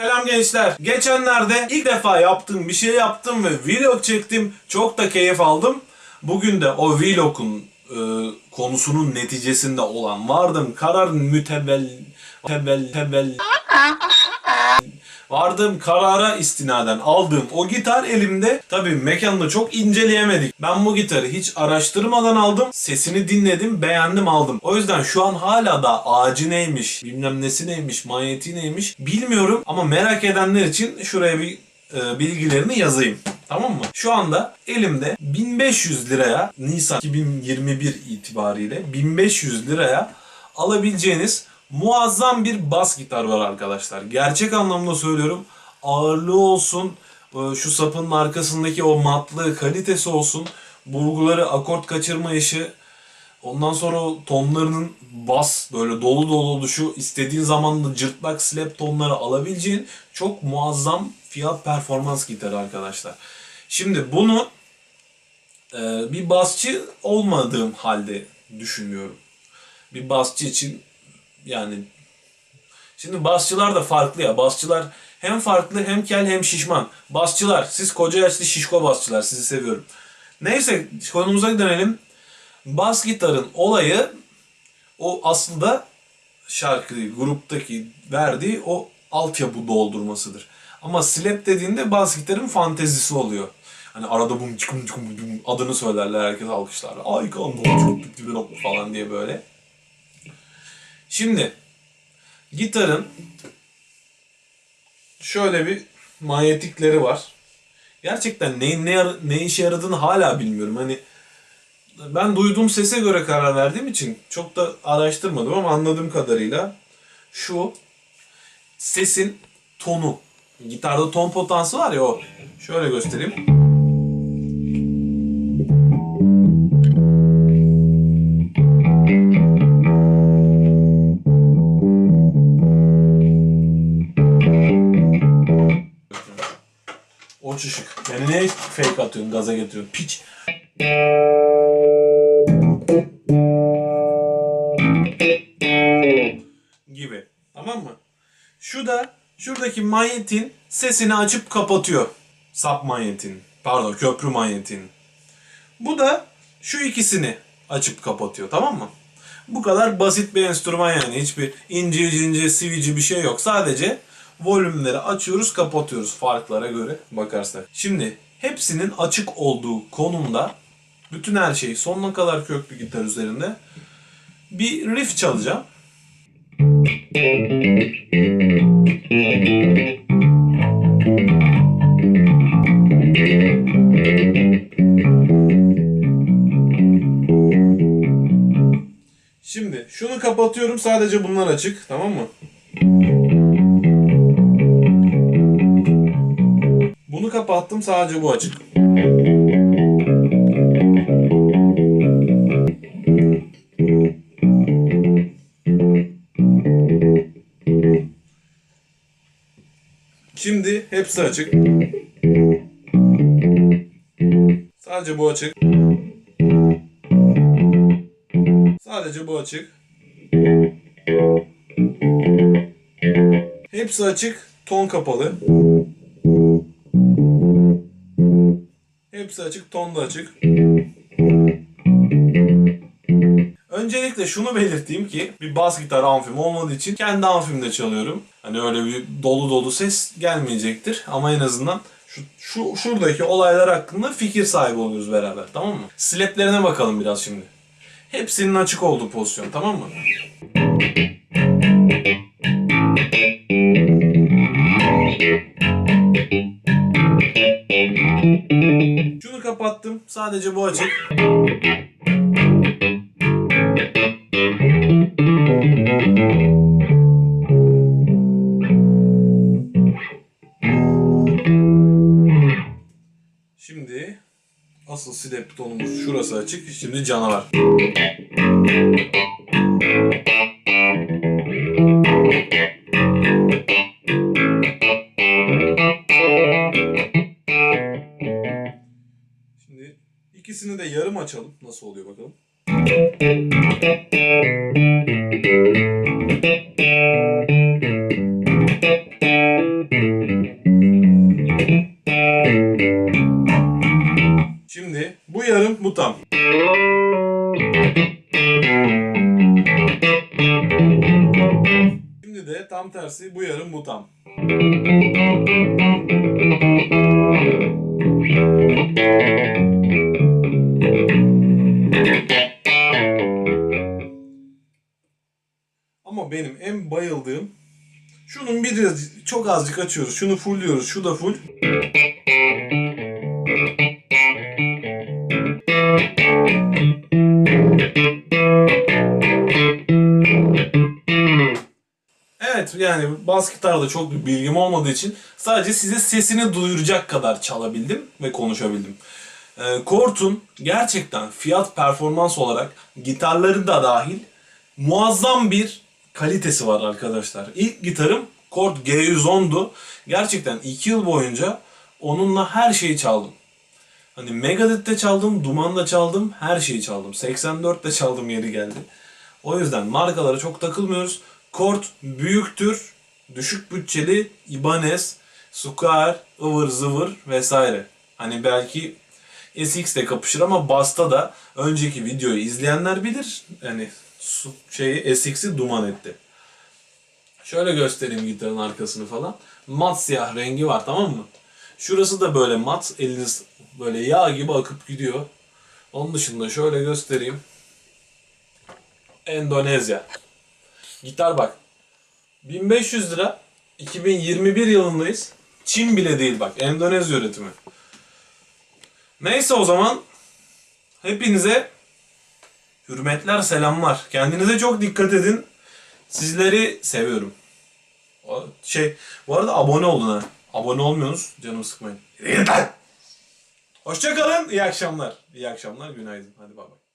Selam gençler. Geçenlerde ilk defa yaptığım bir şey yaptım ve vlog çektim. Çok da keyif aldım. Bugün de o vlogun e, konusunun neticesinde olan vardım kararın mütebel tebel tebel Vardığım karara istinaden aldığım o gitar elimde. Tabii mekanını çok inceleyemedik. Ben bu gitarı hiç araştırmadan aldım. Sesini dinledim, beğendim, aldım. O yüzden şu an hala da ağacı neymiş, bilmem nesi neymiş, manyetiği neymiş bilmiyorum. Ama merak edenler için şuraya bir e, bilgilerini yazayım. Tamam mı? Şu anda elimde 1500 liraya Nisan 2021 itibariyle 1500 liraya alabileceğiniz muazzam bir bas gitar var arkadaşlar. Gerçek anlamda söylüyorum. Ağırlığı olsun, e, şu sapının arkasındaki o matlığı, kalitesi olsun, burguları, akort kaçırma işi, ondan sonra o tonlarının bas böyle dolu dolu oluşu, istediğin zaman da cırtlak slap tonları alabileceğin çok muazzam fiyat performans gitarı arkadaşlar. Şimdi bunu e, bir basçı olmadığım halde düşünüyorum. Bir basçı için yani şimdi basçılar da farklı ya. Basçılar hem farklı hem kel hem şişman. Basçılar siz koca yaşlı şişko basçılar sizi seviyorum. Neyse konumuza dönelim. Bas gitarın olayı o aslında şarkı gruptaki verdiği o altyapı doldurmasıdır. Ama slap dediğinde bas gitarın fantezisi oluyor. Hani arada bum çıkım çıkım adını söylerler herkes alkışlar. Ay kötü falan diye böyle. Şimdi gitarın şöyle bir manyetikleri var. Gerçekten ne, ne, ne işe yaradığını hala bilmiyorum. Hani ben duyduğum sese göre karar verdiğim için çok da araştırmadım ama anladığım kadarıyla şu sesin tonu. Gitarda ton potansı var ya o. Şöyle göstereyim. O çışık. Beni ne fake atıyorsun, gaza getiriyorsun? Piç. Gibi. Tamam mı? Şu da şuradaki manyetin sesini açıp kapatıyor. Sap manyetin. Pardon köprü manyetin. Bu da şu ikisini açıp kapatıyor. Tamam mı? Bu kadar basit bir enstrüman yani. Hiçbir ince ince sivici bir şey yok. Sadece volümleri açıyoruz kapatıyoruz farklara göre bakarsak. Şimdi hepsinin açık olduğu konumda bütün her şey sonuna kadar köklü gitar üzerinde bir riff çalacağım. Şimdi şunu kapatıyorum sadece bunlar açık tamam mı? Kapattım sadece bu açık. Şimdi hepsi açık. Sadece bu açık. Sadece bu açık. Hepsi açık, ton kapalı. Hepsi açık, ton da açık. Öncelikle şunu belirteyim ki bir bas gitar amfim olmadığı için kendi amfimde çalıyorum. Hani öyle bir dolu dolu ses gelmeyecektir ama en azından şu, şu şuradaki olaylar hakkında fikir sahibi oluyoruz beraber tamam mı? Slaplerine bakalım biraz şimdi. Hepsinin açık olduğu pozisyon tamam mı? Sadece bu açık. Şimdi asıl slap tonumuz şurası açık. Şimdi canavar. Açalım. Nasıl oluyor bakalım. Şimdi bu yarım bu tam. Şimdi de tam tersi bu yarım bu tam. Ama benim en bayıldığım şunun biraz çok azıcık açıyoruz. Şunu fullliyoruz. Şu da full. Evet yani bas gitarda çok bir bilgim olmadığı için sadece size sesini duyuracak kadar çalabildim ve konuşabildim. Ee, Kort'un gerçekten fiyat performans olarak gitarları da dahil muazzam bir kalitesi var arkadaşlar. İlk gitarım Kort G110'du. Gerçekten 2 yıl boyunca onunla her şeyi çaldım. Hani Megadeth'te çaldım, Duman'da çaldım, her şeyi çaldım. 84'te çaldım yeri geldi. O yüzden markalara çok takılmıyoruz. Kort büyüktür, düşük bütçeli, Ibanez, Square, ıvır zıvır vesaire. Hani belki SX ile kapışır ama Bass'ta da önceki videoyu izleyenler bilir. Su- şeyi SX'i duman etti. Şöyle göstereyim gitarın arkasını falan. Mat siyah rengi var tamam mı? Şurası da böyle mat. Eliniz böyle yağ gibi akıp gidiyor. Onun dışında şöyle göstereyim. Endonezya. Gitar bak. 1500 lira. 2021 yılındayız. Çin bile değil bak. Endonezya üretimi. Neyse o zaman hepinize hürmetler, selamlar. Kendinize çok dikkat edin. Sizleri seviyorum. Şey, bu arada abone olun ha. Abone olmuyorsunuz, canımı sıkmayın. Hoşçakalın, iyi akşamlar. İyi akşamlar, günaydın. Hadi bay bay.